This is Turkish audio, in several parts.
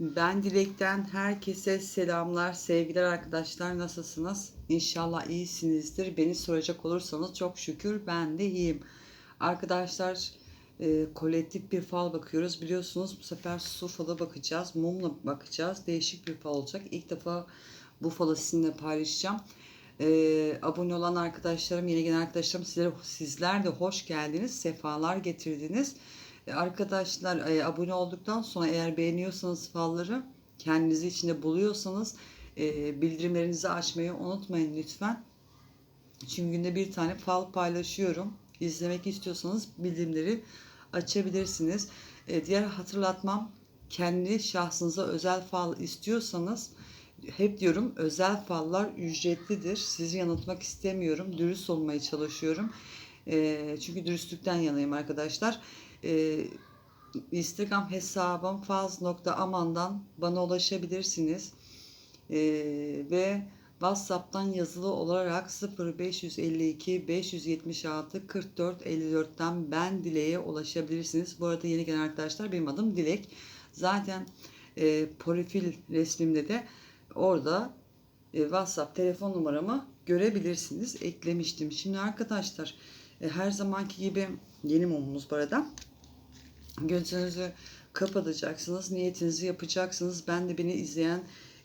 Ben Dilek'ten herkese selamlar, sevgiler arkadaşlar. Nasılsınız? İnşallah iyisinizdir. Beni soracak olursanız çok şükür ben de iyiyim. Arkadaşlar e, kolektif bir fal bakıyoruz. Biliyorsunuz bu sefer su falı bakacağız. Mumla bakacağız. Değişik bir fal olacak. İlk defa bu falı sizinle paylaşacağım. E, abone olan arkadaşlarım, yeni gelen arkadaşlarım sizlere, sizler de hoş geldiniz. Sefalar getirdiniz. E, Arkadaşlar e, abone olduktan sonra eğer beğeniyorsanız falları kendinizi içinde buluyorsanız e, bildirimlerinizi açmayı unutmayın lütfen. Çünkü günde bir tane fal paylaşıyorum. İzlemek istiyorsanız bildirimleri açabilirsiniz. E, diğer hatırlatmam kendi şahsınıza özel fal istiyorsanız hep diyorum özel fallar ücretlidir. Sizi yanıltmak istemiyorum. Dürüst olmaya çalışıyorum. E, çünkü dürüstlükten yanayım arkadaşlar. E, Instagram hesabım faz.aman'dan bana ulaşabilirsiniz. E, ve WhatsApp'tan yazılı olarak 0552 576 44 54'ten ben Dilek'e ulaşabilirsiniz. Bu arada yeni gelen arkadaşlar benim adım Dilek. Zaten e, profil resmimde de orada e, WhatsApp telefon numaramı görebilirsiniz. Eklemiştim. Şimdi arkadaşlar e, her zamanki gibi yeni mumumuz bu arada. Gözünüzü kapatacaksınız. Niyetinizi yapacaksınız. Ben de beni izleyen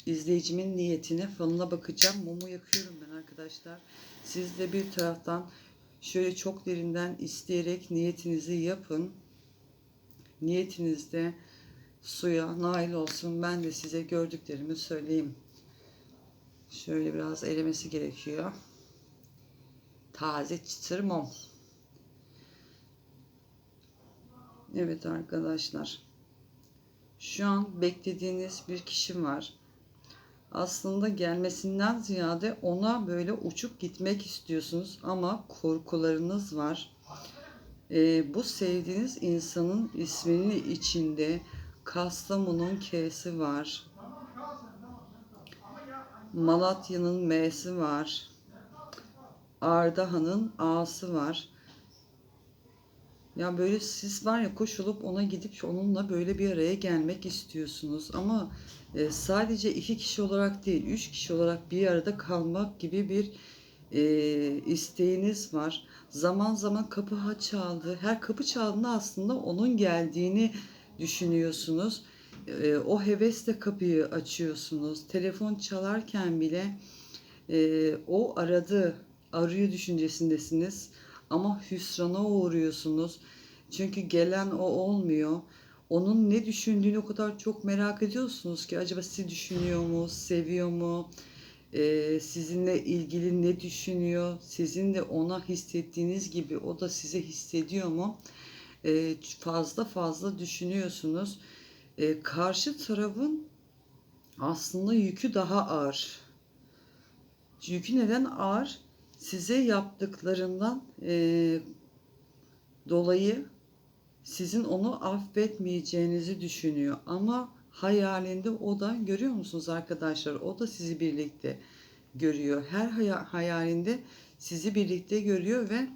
izleyicimin niyetine falına bakacağım. Mumu yakıyorum ben arkadaşlar. Siz de bir taraftan şöyle çok derinden isteyerek niyetinizi yapın. Niyetinizde suya nail olsun. Ben de size gördüklerimi söyleyeyim. Şöyle biraz erimesi gerekiyor. Taze çıtır mum. Evet arkadaşlar. Şu an beklediğiniz bir kişi var. Aslında gelmesinden ziyade ona böyle uçup gitmek istiyorsunuz ama korkularınız var. Ee, bu sevdiğiniz insanın isminin içinde Kastamonu'nun K'si var. Malatya'nın M'si var. Ardahan'ın A'sı var. Ya böyle siz var ya koşulup ona gidip onunla böyle bir araya gelmek istiyorsunuz. Ama e, sadece iki kişi olarak değil, üç kişi olarak bir arada kalmak gibi bir e, isteğiniz var. Zaman zaman kapı ha çaldı. Her kapı çaldığında aslında onun geldiğini düşünüyorsunuz. E, o hevesle kapıyı açıyorsunuz. Telefon çalarken bile e, o aradı, arıyor düşüncesindesiniz ama hüsrana uğruyorsunuz. Çünkü gelen o olmuyor. Onun ne düşündüğünü o kadar çok merak ediyorsunuz ki acaba sizi düşünüyor mu, seviyor mu? Ee, sizinle ilgili ne düşünüyor? Sizin de ona hissettiğiniz gibi o da size hissediyor mu? Ee, fazla fazla düşünüyorsunuz. Ee, karşı tarafın aslında yükü daha ağır. Yükü neden ağır? size yaptıklarından e, dolayı sizin onu affetmeyeceğinizi düşünüyor. Ama hayalinde o da görüyor musunuz arkadaşlar? O da sizi birlikte görüyor. Her hayalinde sizi birlikte görüyor ve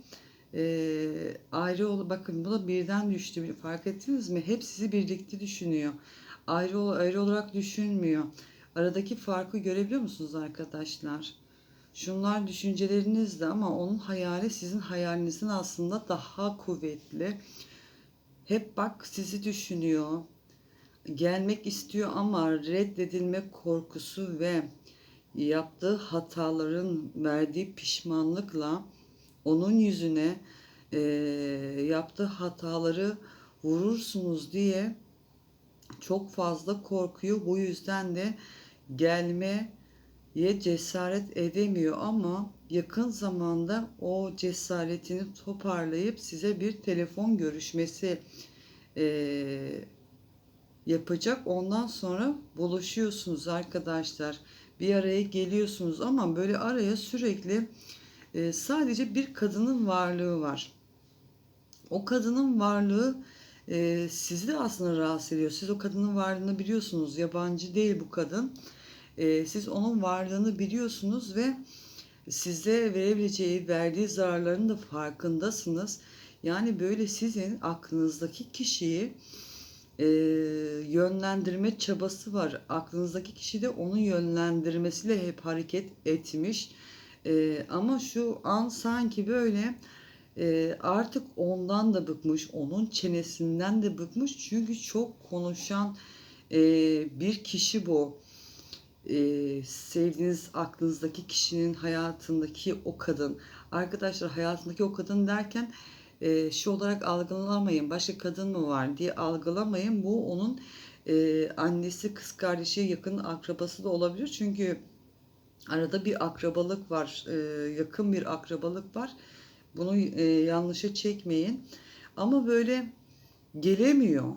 e, ayrı ol bakın bu da birden düştü fark ettiniz mi? Hep sizi birlikte düşünüyor. Ayrı ayrı olarak düşünmüyor. Aradaki farkı görebiliyor musunuz arkadaşlar? Şunlar düşüncelerinizde ama onun hayali sizin hayalinizin aslında daha kuvvetli. Hep bak sizi düşünüyor. Gelmek istiyor ama reddedilme korkusu ve yaptığı hataların verdiği pişmanlıkla onun yüzüne e, yaptığı hataları vurursunuz diye çok fazla korkuyor. Bu yüzden de gelme ye cesaret edemiyor ama yakın zamanda o cesaretini toparlayıp size bir telefon görüşmesi e, yapacak. Ondan sonra buluşuyorsunuz arkadaşlar. Bir araya geliyorsunuz ama böyle araya sürekli e, sadece bir kadının varlığı var. O kadının varlığı e, sizi de aslında rahatsız ediyor. Siz o kadının varlığını biliyorsunuz. Yabancı değil bu kadın e, siz onun varlığını biliyorsunuz ve size verebileceği, verdiği zararların da farkındasınız. Yani böyle sizin aklınızdaki kişiyi e, yönlendirme çabası var. Aklınızdaki kişi de onun yönlendirmesiyle hep hareket etmiş. E, ama şu an sanki böyle e, artık ondan da bıkmış, onun çenesinden de bıkmış. Çünkü çok konuşan e, bir kişi bu. E, sevdiğiniz aklınızdaki kişinin hayatındaki o kadın. Arkadaşlar hayatındaki o kadın derken e, şu olarak algılamayın. Başka kadın mı var diye algılamayın. Bu onun e, annesi, kız kardeşi, yakın akrabası da olabilir. Çünkü arada bir akrabalık var. E, yakın bir akrabalık var. Bunu e, yanlışa çekmeyin. Ama böyle gelemiyor.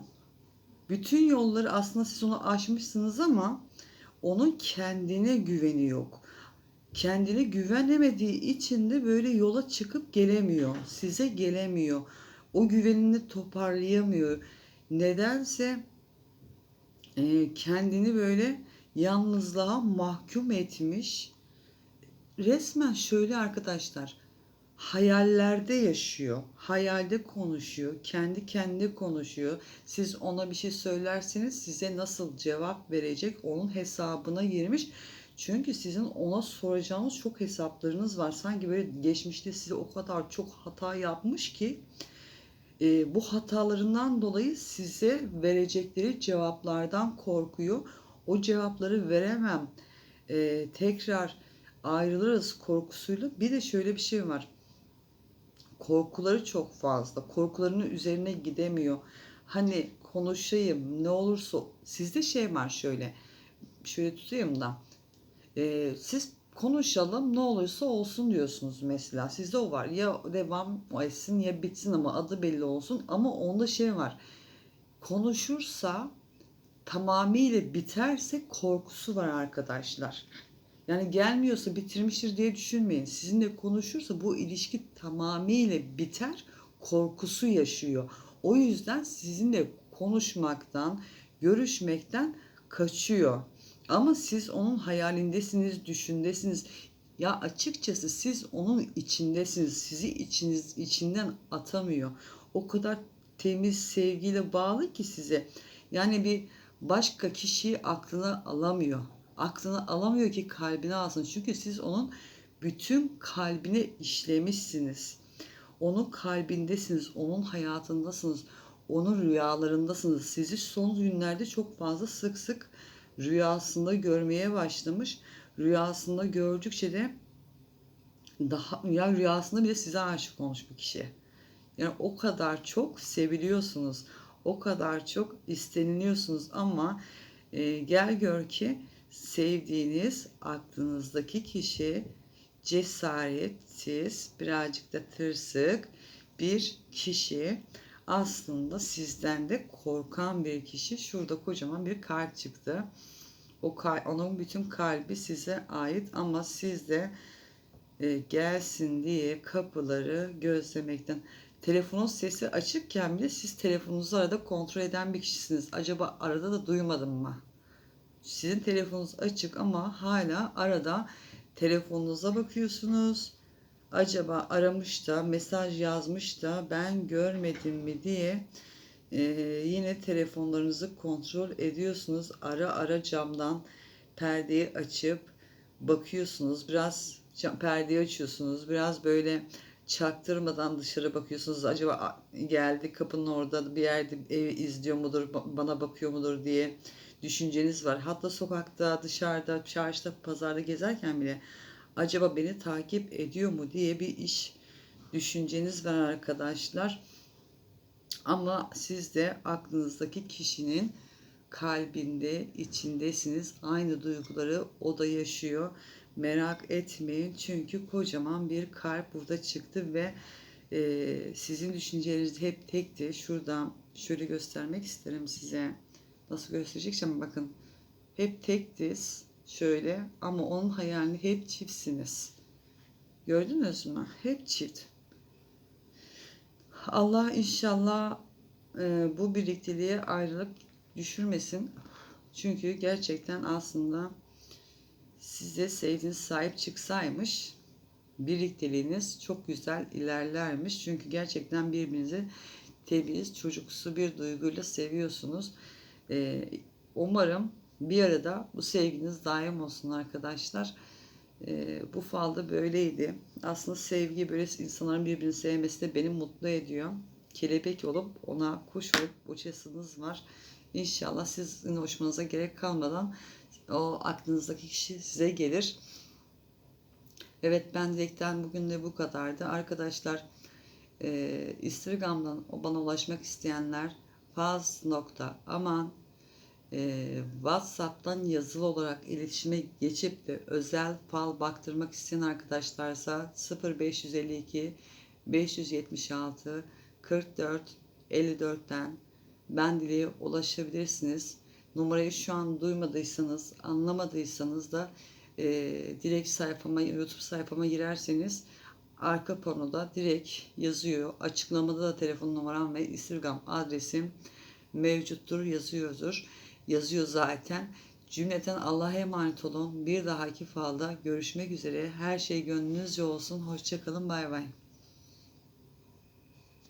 Bütün yolları aslında siz onu aşmışsınız ama onun kendine güveni yok. Kendine güvenemediği için de böyle yola çıkıp gelemiyor. Size gelemiyor. O güvenini toparlayamıyor. Nedense e, kendini böyle yalnızlığa mahkum etmiş. Resmen şöyle arkadaşlar hayallerde yaşıyor. Hayalde konuşuyor. Kendi kendine konuşuyor. Siz ona bir şey söylerseniz size nasıl cevap verecek onun hesabına girmiş. Çünkü sizin ona soracağınız çok hesaplarınız var. Sanki böyle geçmişte size o kadar çok hata yapmış ki e, bu hatalarından dolayı size verecekleri cevaplardan korkuyor. O cevapları veremem. E, tekrar ayrılırız korkusuyla. Bir de şöyle bir şey var korkuları çok fazla. Korkularının üzerine gidemiyor. Hani konuşayım ne olursa sizde şey var şöyle. Şöyle tutayım da. Ee, siz konuşalım ne olursa olsun diyorsunuz mesela. Sizde o var. Ya devam etsin ya bitsin ama adı belli olsun. Ama onda şey var. Konuşursa tamamıyla biterse korkusu var arkadaşlar. Yani gelmiyorsa bitirmiştir diye düşünmeyin. Sizinle konuşursa bu ilişki tamamıyla biter, korkusu yaşıyor. O yüzden sizinle konuşmaktan, görüşmekten kaçıyor. Ama siz onun hayalindesiniz, düşündesiniz. Ya açıkçası siz onun içindesiniz. Sizi içiniz içinden atamıyor. O kadar temiz sevgiyle bağlı ki size. Yani bir başka kişiyi aklına alamıyor aklına alamıyor ki kalbine alsın. Çünkü siz onun bütün kalbine işlemişsiniz. Onun kalbindesiniz, onun hayatındasınız, onun rüyalarındasınız. Sizi son günlerde çok fazla sık sık rüyasında görmeye başlamış. Rüyasında gördükçe de daha ya rüyasında bile size aşık olmuş bir kişi. Yani o kadar çok seviliyorsunuz. O kadar çok isteniliyorsunuz ama e, gel gör ki sevdiğiniz aklınızdaki kişi cesaretsiz, birazcık da tırsık bir kişi. Aslında sizden de korkan bir kişi. Şurada kocaman bir kalp çıktı. O kalp, onun bütün kalbi size ait ama siz de e, gelsin diye kapıları gözlemekten telefonun sesi açıkken bile siz telefonunuzu arada kontrol eden bir kişisiniz. Acaba arada da duymadım mı? Sizin telefonunuz açık ama hala arada telefonunuza bakıyorsunuz. Acaba aramış da mesaj yazmış da ben görmedim mi diye e, yine telefonlarınızı kontrol ediyorsunuz. Ara ara camdan perdeyi açıp bakıyorsunuz. Biraz perdeyi açıyorsunuz. Biraz böyle çaktırmadan dışarı bakıyorsunuz. Acaba geldi kapının orada bir yerde evi izliyor mudur, bana bakıyor mudur diye düşünceniz var. Hatta sokakta, dışarıda, çarşıda, pazarda gezerken bile acaba beni takip ediyor mu diye bir iş düşünceniz var arkadaşlar. Ama siz de aklınızdaki kişinin kalbinde, içindesiniz. Aynı duyguları o da yaşıyor. Merak etmeyin çünkü kocaman bir kalp burada çıktı ve e, sizin düşünceleriniz hep tekti. Şuradan şöyle göstermek isterim size. Nasıl göstereceksem bakın. Hep tek diz şöyle ama onun hayalini hep çiftsiniz. Gördünüz mü? Hep çift. Allah inşallah e, bu birlikteliğe ayrılık düşürmesin. Çünkü gerçekten aslında size sevdiğiniz sahip çıksaymış birlikteliğiniz çok güzel ilerlermiş. Çünkü gerçekten birbirinize temiz, çocuksu bir duyguyla seviyorsunuz. Ee, umarım bir arada bu sevginiz daim olsun arkadaşlar. Ee, bu falda böyleydi. Aslında sevgi böyle insanların birbirini sevmesi de beni mutlu ediyor. Kelebek olup ona kuş olup uçasınız var. İnşallah sizin hoşmanıza gerek kalmadan o aklınızdaki kişi size gelir. Evet ben dilekten bugün de bu kadardı. Arkadaşlar e, Instagram'dan bana ulaşmak isteyenler faz nokta aman e, WhatsApp'tan yazılı olarak iletişime geçip de özel fal baktırmak isteyen arkadaşlarsa 0552 576 44 54'ten ben dileğe ulaşabilirsiniz. Numarayı şu an duymadıysanız, anlamadıysanız da e, direkt sayfama, YouTube sayfama girerseniz arka panoda direkt yazıyor. Açıklamada da telefon numaram ve Instagram adresim mevcuttur, yazıyordur. Yazıyor zaten. Cümleten Allah'a emanet olun. Bir dahaki falda görüşmek üzere. Her şey gönlünüzce olsun. Hoşçakalın. Bay bay.